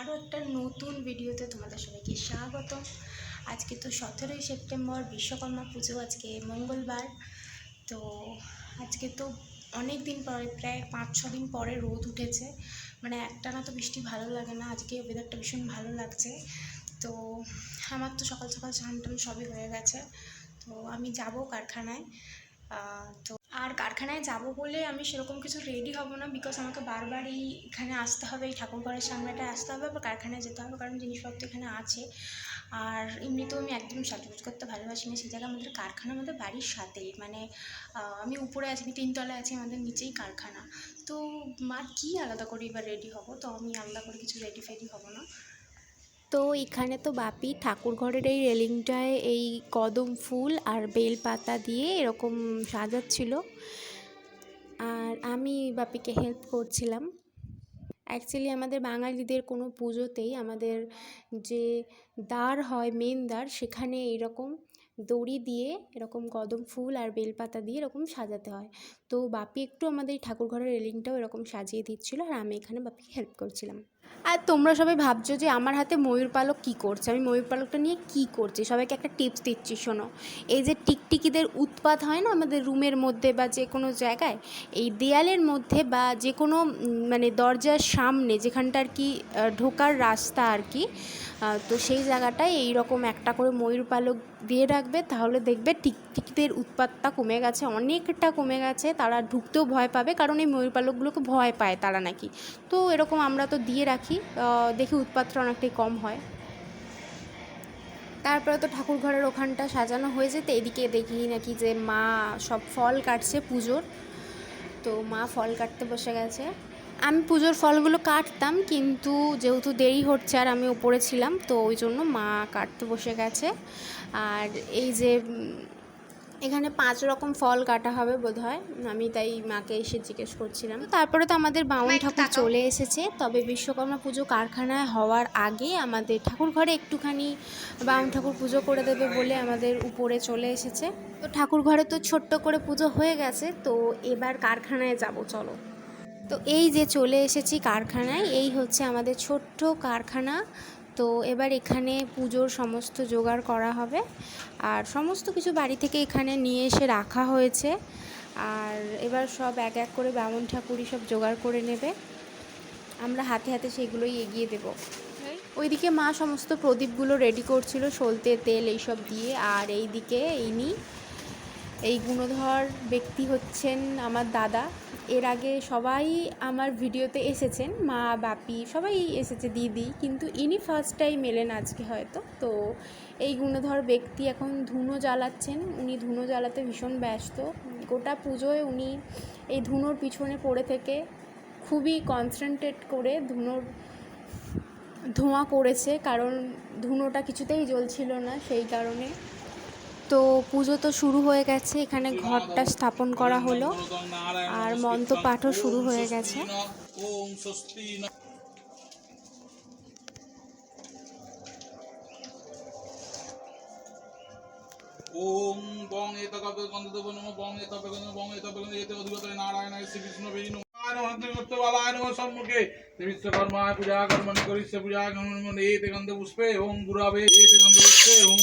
আরও একটা নতুন ভিডিওতে তোমাদের সবাইকে স্বাগত আজকে তো সতেরোই সেপ্টেম্বর, বিশ্বকর্মা পুজো আজকে মঙ্গলবার। তো আজকে তো অনেক দিন পরে, প্রায় পাঁচ, ছ দিন পরে রোদ উঠেছে। মানে একটানা তো বৃষ্টি ভালো লাগে না, আজকে ওয়েদারটা ভীষণ ভালো লাগছে। তো আমার তো সকাল সকাল স্নান টান সবই হয়ে গেছে। তো আমি যাব কারখানায়। তো আর কারখানায় যাব বলে আমি সেরকম কিছু রেডি হব না বিকজ আমাকে বারবার এই এখানে আসতে হবে, এই ঠাকুরঘরের সামনেটায় আসতে হবে বা কারখানায় যেতে হবে কারণ জিনিসপত্র এখানে আছে। আর এমনিতেও আমি একদম সাজুগুজ করতে ভালোবাসি না সেই জায়গায় আমাদের কারখানা, আমাদের বাড়ির সাথেই। মানে আমি উপরে আছি, আমি তিনতলায় আছি, আমাদের নিচেই কারখানা। তো মা কি আলাদা করে এবার রেডি হব? তো আমি আলাদা করে কিছু রেডি ফেডি হব না। তো এখানে তো বাপি ঠাকুর ঘরের এই রেলিংটায় এই কদম ফুল আর বেল পাতা দিয়ে এরকম সাজাচ্ছিল। আর আমি বাপিকে হেল্প করছিলাম। অ্যাকচুয়ালি আমাদের বাঙালিদের কোনো পুজোতেই আমাদের যে দ্বার হয় মেন দ্বার সেখানে এরকম দড়ি দিয়ে এরকম কদম ফুল আর বেলপাতা দিয়ে এরকম সাজাতে হয়। তো বাপি একটু আমাদের ঠাকুর ঘরের রেলিংটাও এরকম সাজিয়ে দিচ্ছিল আর আমি এখানে বাপিকে হেল্প করছিলাম। আর তোমরা সবাই ভাবছ যে আমার হাতে ময়ূর পালক কী করছে? আমি ময়ূর পালকটা নিয়ে কী করছি? সবাইকে একটা টিপস দিচ্ছি, শোনো। এই যে টিকটিকিদের উৎপাত হয় না আমাদের রুমের মধ্যে বা যে কোনো জায়গায়, এই দেয়ালের মধ্যে বা যে কোনো মানে দরজার সামনে যেখানটা আর কি ঢোকার রাস্তা আর কি তো সেই জায়গাটায় এই রকম একটা করে ময়ূর পালক দিয়ে রাখবে, তাহলে দেখবে টিকটিকিদের উৎপাতটা কমে গেছে, অনেকটা কমে গেছে, তারা ঢুকতেও ভয় পাবে, কারণ এই ময়ূর পালকগুলোকে ভয় পায় তারা নাকি। তো এরকম আমরা তো দিয়ে রাখি। আহ, দেখি উৎপাতটা অনেকটাই কম হয়। তারপরে তো ঠাকুর ঘরের ওখানটা সাজানো হয়ে যেতে এদিকে দেখি নাকি যে মা সব ফল কাটছে পুজোর। তো মা ফল কাটতে বসে গেছে। আমি পুজোর ফলগুলো কাটতাম কিন্তু যেহেতু দেরি হচ্ছে আর আমি উপরে ছিলাম তো ওই জন্য মা কাটতে বসে গেছে। আর এই যে এখানে পাঁচ রকম ফল কাটা হবে বোধ হয় আমি তাই মাকে এসে জিজ্ঞেস করছিলাম। তারপরে তো আমাদের বাউন ঠাকুর চলে এসেছে। তবে বিশ্বকর্মা পুজো কারখানায় হওয়ার আগে আমাদের ঠাকুর ঘরে একটুখানি বাউন ঠাকুর পুজো করে দেবে বলে আমাদের উপরে চলে এসেছে। তো ঠাকুর ঘরে তো ছোট্ট করে পুজো হয়ে গেছে। তো এবার কারখানায় যাব চলো। তো এই যে চলে এসেছি কারখানায় এই হচ্ছে আমাদের ছোট্ট কারখানা। তো এবার এখানে পুজোর সমস্ত জোগাড় করা হবে। আর সমস্ত কিছু বাড়ি থেকে এখানে নিয়ে এসে রাখা হয়েছে। আর এবার সব এক এক করে বামন ঠাকুরই সব জোগাড় করে নেবে। আমরা হাতে হাতে সেগুলোই এগিয়ে দেব। ওইদিকে মা সমস্ত প্রদীপগুলো রেডি করছিল, সলতে তেল এইসব দিয়ে। আর এই এইদিকে ইনি, এই গুণধর ব্যক্তি হচ্ছেন আমার দাদা। এর আগে সবাই আমার ভিডিওতে এসেছেন, মা, বাপি, সবাই এসেছে, দিদি, কিন্তু ইনি ফার্স্ট টাইম এলেন আজকে হয়তো। তো এই গুণধর ব্যক্তি এখন ধুনো জ্বালাচ্ছেন, উনি ধুনো জ্বালাতে ভীষণ ব্যস্ত। গোটা পুজোয় উনি এই ধুনোর পিছনে পড়ে থেকে খুবই কনসেন্ট্রেট করে ধুনোর ধোঁয়া করেছে, কারণ ধুনোটা কিছুতেই জ্বলছিল না, সেই কারণে তো পুজো তো শুরু হয়ে গেছে, এখানে ঘরটা স্থাপন করা হলো আর মন্ত্র পাঠও শুরু হয়ে গেছে। ওম বং এতকবে গন্ধদেব নম, বং এতবে গন্ধ বং এতবে গন্ধ এতে অধিগতরে নারায়ণায় শ্রীকৃষ্ণ বেরি নম। সম্মুখে। বিশ্বকর্মায় পূজা কর্মণি করিষ্য পূজা কর্মণি এতে গন্ধ পুষ্পে ওম গুরাবে, এতে গন্ধ পুষ্পে ওম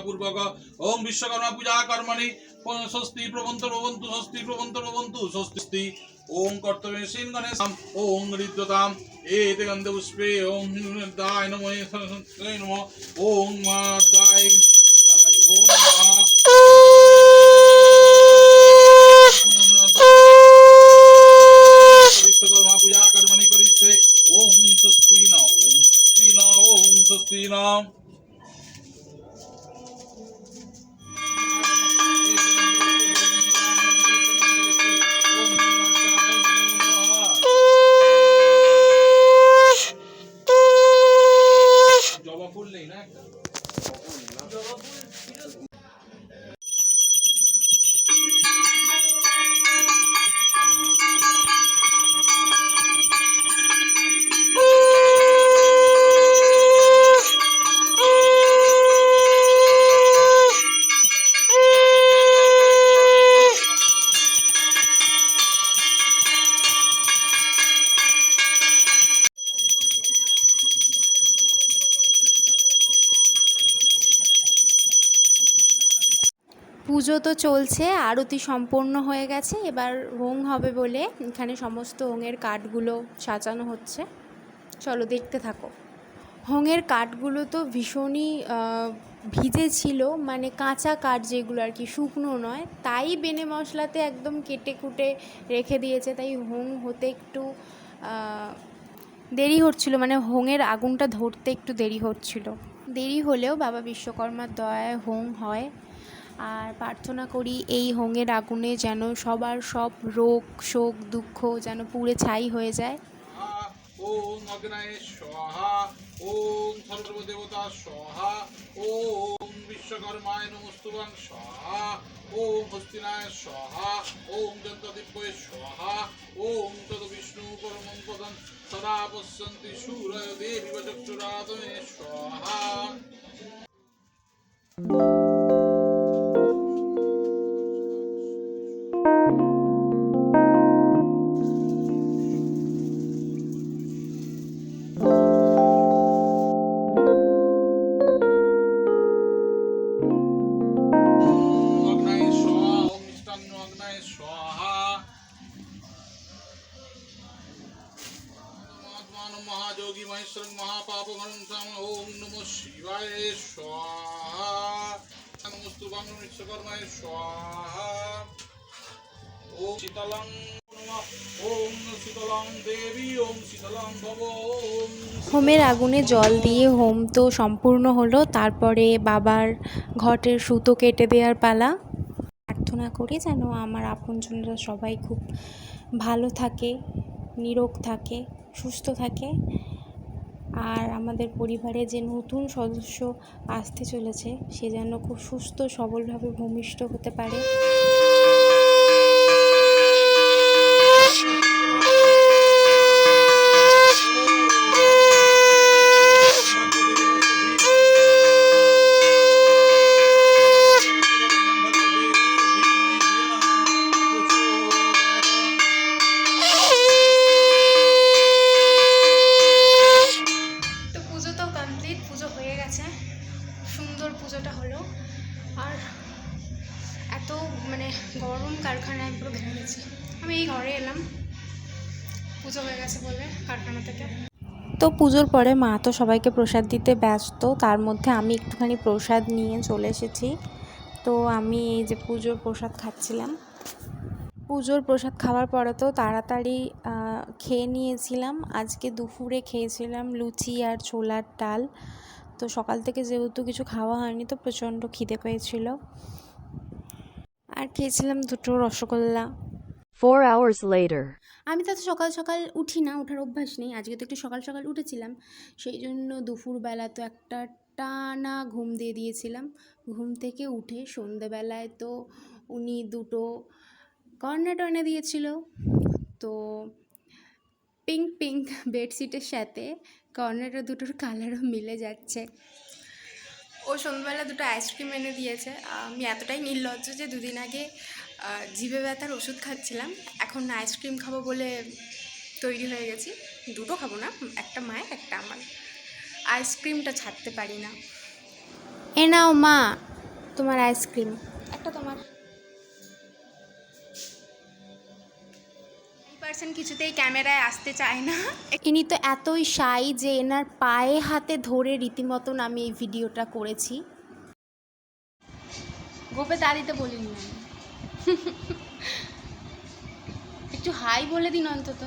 পূর্বক ওম বিশ্বকর্মা পূজা কর্মণি স্বস্তি প্রবন্ত প্রবন্তু স্বস্তি প্রবন্ত প্রবন্তু স্বস্তি ওম কর্তব্য কর্তমেশিন গণেশ ওম হৃদ্যতাম এতে গন্ধ পুষ্পে ওম দায় নম নম ওম মা দায় ওম মা বিশ্বকর্মা পূজা কর্মণি করিছে ওম চলছে, আরতি সম্পন্ন হয়ে গেছে, এবার হোং হবে বলে এখানে সমস্ত হোঙের কাঠগুলো সাজানো হচ্ছে। চলো দেখতে থাকো। হোঙের কাঠগুলো তো ভীষণই ভিজে ছিল মানে কাঁচা কাঠ যেগুলো আর কি, শুকনো নয়, তাই বেনে মশলাতে একদম কেটে কুটে রেখে দিয়েছে, তাই হোং হতে একটু দেরি হচ্ছিল মানে হোঙের আগুনটা ধরতে একটু দেরি হচ্ছিল। দেরি হলেও বাবা বিশ্বকর্মার দয়ায় হোং হয়। আর প্রার্থনা করি এই হোঙের আগুনে যেন সবার সব রোগ, শোক, দুঃখ যেন পুড়ে ছাই হয়ে যায়। ওম অগ্নায় স্বাহা, ওম সর্বদেবতা স্বাহা, ওম বিশ্বকর্মায় নমস্তুবাং স্বাহা, ওম হস্তিনায় স্বাহা, ওম দন্তদিব্যয় স্বাহা, ওম তদ বিষ্ণু পরমং পদম সদা পশ্যন্তি শূরয় দেবী চক্ষুরাতমে স্বাহা। মহাযোগী মহেশ্বর মহাপাপ ভব, ওম হোমের আগুনে জল দিয়ে হোম তো সম্পূর্ণ হলো, তারপরে বাবার ঘটের সুতো কেটে দেওয়ার পালা। প্রার্থনা করি যেন আমার আপনজনরা সবাই খুব ভালো থাকে, নিরোগ থাকে। সুস্থ থাকে। আর আমাদের পরিবারে যে নতুন সদস্য আসতে চলেছে, সে যেন খুব সুস্থ, সবলভাবে ভূমিষ্ঠ হতে পারে। পুজো তো কমপ্লিট পুজো হয়ে গেছে। সুন্দর পুজোটা হলো। আর এত মানে গরম কারখানায় পুরো ভেঙে গেছে। আমি এই ঘরে এলাম। পুজো হয়ে গেছে বলে কারখানা থেকে। তো পুজোর পরে মা তো সবাইকে প্রসাদ দিতে ব্যস্ত। তার মধ্যে আমি একটুখানি প্রসাদ নিয়ে চলে এসেছি। তো আমি এই যে পুজোর প্রসাদ খাচ্ছিলাম। পুজোর প্রসাদ খাওয়ার পরে তো তাড়াতাড়ি খেয়ে নিয়েছিলাম। আজকে দুপুরে খেয়েছিলাম লুচি আর ছোলার ডাল। তো সকাল থেকে যেহেতু কিছু খাওয়া হয়নি তো প্রচণ্ড খিদে পেয়েছিল। আর খেয়েছিলাম দুটো রসগোল্লা। Four hours later. আমি তো সকাল সকাল উঠি না ওঠার অভ্যাস নেই। আজকে তো একটু সকাল সকাল উঠেছিলাম। সেই জন্য দুপুরবেলা তো একটা টানা ঘুম দিয়ে দিয়েছিলাম। ঘুম থেকে উঠে সন্ধেবেলায় তো উনি দুটো কর্নেটো এনে দিয়েছিল। তো পিঙ্ক পিঙ্ক বেডশিটের সাথে কর্নেটো দুটোর কালারও মিলে যাচ্ছে। ও সন্ধ্যাবেলা দুটো আইসক্রিম এনে দিয়েছে। আমি এতটাই নির্লজ্জ যে দুদিন আগে জিভে ব্যথার ওষুধ খাচ্ছিলাম। এখন আইসক্রিম খাব বলে তৈরি হয়ে গেছি। দুটো খাব না, একটা মায়ের, একটা আমার। আইসক্রিমটা ছাড়তে পারি না। এ নাও মা, তোমার আইসক্রিম একটা তোমার। পার্সেন্ট কিছুতেই ক্যামেরায় আসতে চায় না। ইনি তো এতই সাই যে এনার পায়ে হাতে ধরে রীতিমতন আমি এই ভিডিওটা করেছি। গোপে দাঁড়িতে বলিনি আমি। একটু হাই বলে দিন অন্তত।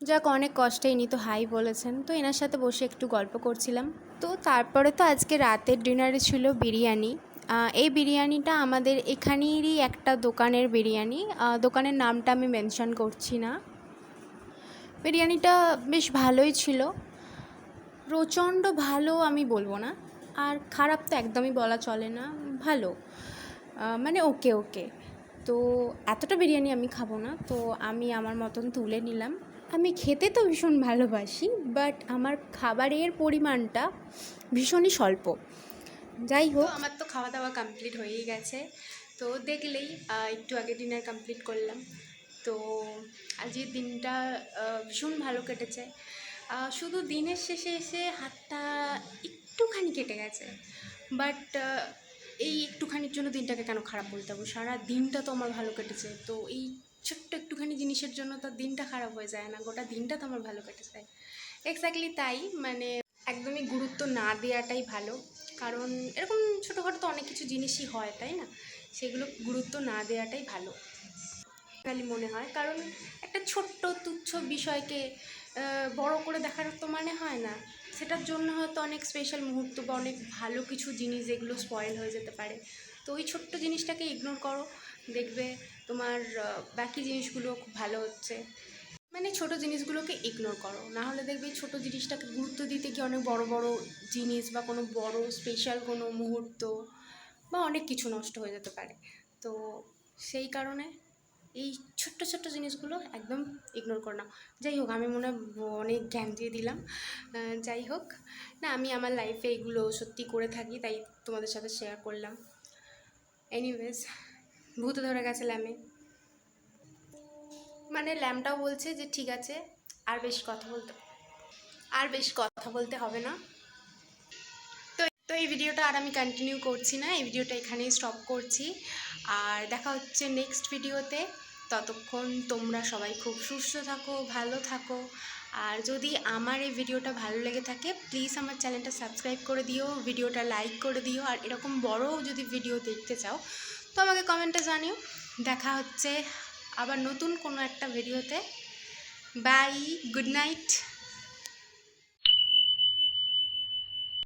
যাক অনেক কষ্টে ইনি তো হাই বলেছেন। তো এনার সাথে বসে একটু গল্প করছিলাম। তো তারপরে তো আজকে রাতের ডিনারে ছিল বিরিয়ানি। এই বিরিয়ানিটা আমাদের এখানেরই একটা দোকানের বিরিয়ানি। দোকানের নামটা আমি মেনশন করছি না। বিরিয়ানিটা বেশ ভালোই ছিল। প্রচণ্ড ভালো আমি বলব না। আর খারাপ তো একদমই বলা চলে না। ভালো। মানে ওকে ওকে। তো এতটা বিরিয়ানি আমি খাব না। তো আমি আমার মতন তুলে নিলাম। আমি খেতে তো ভীষণ ভালোবাসি, বাট আমার খাবারের পরিমাণটা ভীষণই স্বল্প। যাই হোক। আমার তো খাওয়া দাওয়া কমপ্লিট হয়েই গেছে। তো দেখলেই একটু আগে ডিনার কমপ্লিট করলাম। তো আজকের দিনটা ভীষণ ভালো কেটেছে। শুধু দিনের শেষে এসে হাতটা একটুখানি কেটে গেছে। বাট এই একটুখানির জন্য দিনটাকে কেন খারাপ বলতে হবে? সারা দিনটা তো আমার ভালো কেটেছে। তো এই ছোট্ট একটুখানি জিনিসের জন্য তো দিনটা খারাপ হয়ে যায় না। গোটা দিনটা তো আমার ভালো কেটেছে। এক্স্যাক্টলি তাই মানে একদমই গুরুত্ব না দেওয়াটাই ভালো। কারণ এরকম ছোটোখাটো তো অনেক কিছু জিনিসই হয়, তাই না? সেগুলো গুরুত্ব না দেওয়াটাই ভালো। খালি মনে হয়, কারণ একটা ছোট্ট তুচ্ছ বিষয়কে বড় করে দেখার তো মানে হয় না। সেটার জন্য হয়তো অনেক স্পেশাল মুহূর্ত বা অনেক ভালো কিছু জিনিস যেগুলো স্পয়েল হয়ে যেতে পারে। তো ওই ছোট্ট জিনিসটাকে ইগনোর করো, দেখবে তোমার বাকি জিনিসগুলো খুব ভালো হচ্ছে। মানে ছোট জিনিসগুলোকে ইগনোর করো। না হলে দেখবে ছোট জিনিসটাকে গুরুত্ব দিতে গিয়ে অনেক বড় বড় জিনিস বা কোনো বড় স্পেশাল কোনো মুহূর্ত বা অনেক কিছু নষ্ট হয়ে যেতে পারে। তো সেই কারণে এই ছোট্ট ছোট্ট জিনিসগুলো একদম ইগনোর করো না। যাই হোক, আমি মনে হয় অনেক জ্ঞান দিয়ে দিলাম। যাই হোক, না, আমি আমার লাইফে এগুলো সত্যি করে থাকি, তাই তোমাদের সাথে শেয়ার করলাম। এনিওয়েজ ভূত ধরে গেছে ল্যামে। মানে ল্যামটাও বলছে যে ঠিক আছে, আর বেশি কথা বলতে, আর বেশি কথা বলতে হবে না। তো তো এই ভিডিওটা আর আমি কন্টিনিউ করছি না, এই ভিডিওটা এখানেই স্টপ করছি। আর দেখা হচ্ছে নেক্সট ভিডিওতে। ততক্ষণ তোমরা সবাই খুব সুস্থ থাকো, ভালো থাকো। আর যদি আমার এই ভিডিওটা ভালো লেগে থাকে প্লিজ আমার চ্যানেলটা সাবস্ক্রাইব করে দিও, ভিডিওটা লাইক করে দিও। আর এরকম বড় যদি ভিডিও দেখতে চাও, তো আমাকে কমেন্টে জানিও। দেখা হচ্ছে আবার নতুন কোনো একটা ভিডিওতে। Bye good night.